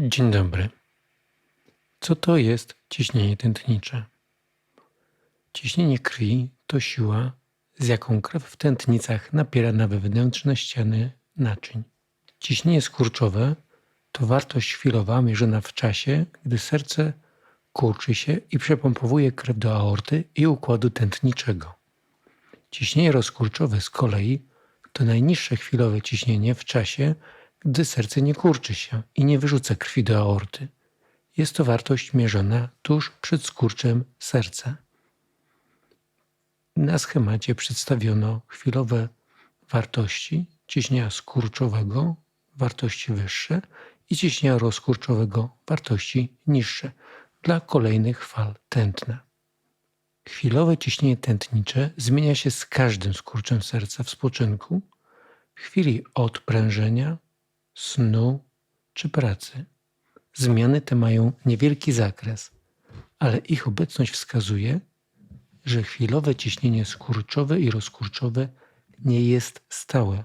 Dzień dobry. Co to jest ciśnienie tętnicze? Ciśnienie krwi to siła, z jaką krew w tętnicach napiera na wewnętrzne ściany naczyń. Ciśnienie skurczowe to wartość chwilowa mierzona w czasie, gdy serce kurczy się i przepompowuje krew do aorty i układu tętniczego. Ciśnienie rozkurczowe z kolei to najniższe chwilowe ciśnienie w czasie, gdy serce nie kurczy się i nie wyrzuca krwi do aorty. Jest to wartość mierzona tuż przed skurczem serca. Na schemacie przedstawiono chwilowe wartości ciśnienia skurczowego, wartości wyższe i ciśnienia rozkurczowego, wartości niższe dla kolejnych fal tętna. Chwilowe ciśnienie tętnicze zmienia się z każdym skurczem serca w spoczynku, w chwili odprężenia, snu czy pracy. Zmiany te mają niewielki zakres, ale ich obecność wskazuje, że chwilowe ciśnienie skurczowe i rozkurczowe nie jest stałe.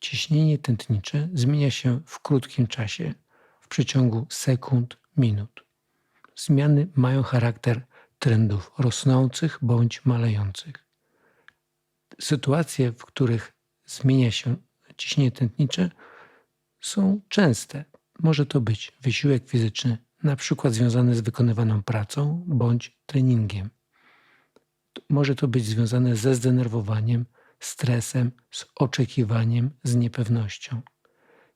Ciśnienie tętnicze zmienia się w krótkim czasie, w przeciągu sekund, minut. Zmiany mają charakter trendów rosnących bądź malejących. Sytuacje, w których zmienia się ciśnienie tętnicze, są częste. Może to być wysiłek fizyczny, na przykład związany z wykonywaną pracą bądź treningiem. Może to być związane ze zdenerwowaniem, stresem, z oczekiwaniem, z niepewnością.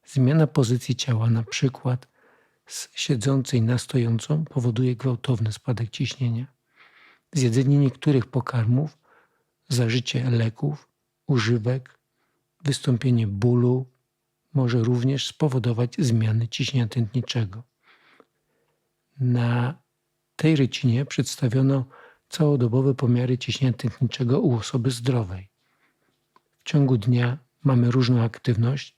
Zmiana pozycji ciała, na przykład z siedzącej na stojącą, powoduje gwałtowny spadek ciśnienia. Zjedzenie niektórych pokarmów, zażycie leków, używek, wystąpienie bólu może również spowodować zmiany ciśnienia tętniczego. Na tej rycinie przedstawiono całodobowe pomiary ciśnienia tętniczego u osoby zdrowej. W ciągu dnia mamy różną aktywność,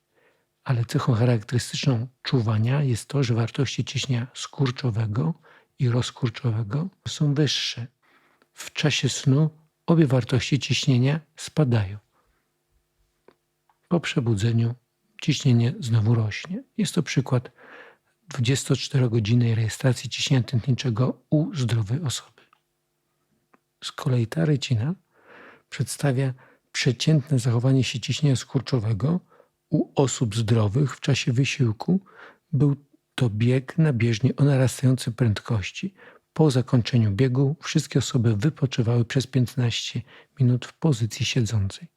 ale cechą charakterystyczną czuwania jest to, że wartości ciśnienia skurczowego i rozkurczowego są wyższe. W czasie snu obie wartości ciśnienia spadają. Po przebudzeniu ciśnienie znowu rośnie. Jest to przykład 24-godzinnej rejestracji ciśnienia tętniczego u zdrowej osoby. Z kolei ta rycina przedstawia przeciętne zachowanie się ciśnienia skurczowego u osób zdrowych w czasie wysiłku. Był to bieg na bieżni o narastającej prędkości. Po zakończeniu biegu wszystkie osoby wypoczywały przez 15 minut w pozycji siedzącej.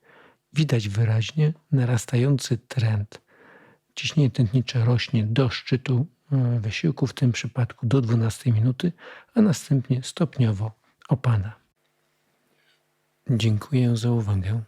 Widać wyraźnie narastający trend. Ciśnienie tętnicze rośnie do szczytu e, wysiłku, w tym przypadku do 12 minuty, a następnie stopniowo opada. Dziękuję za uwagę.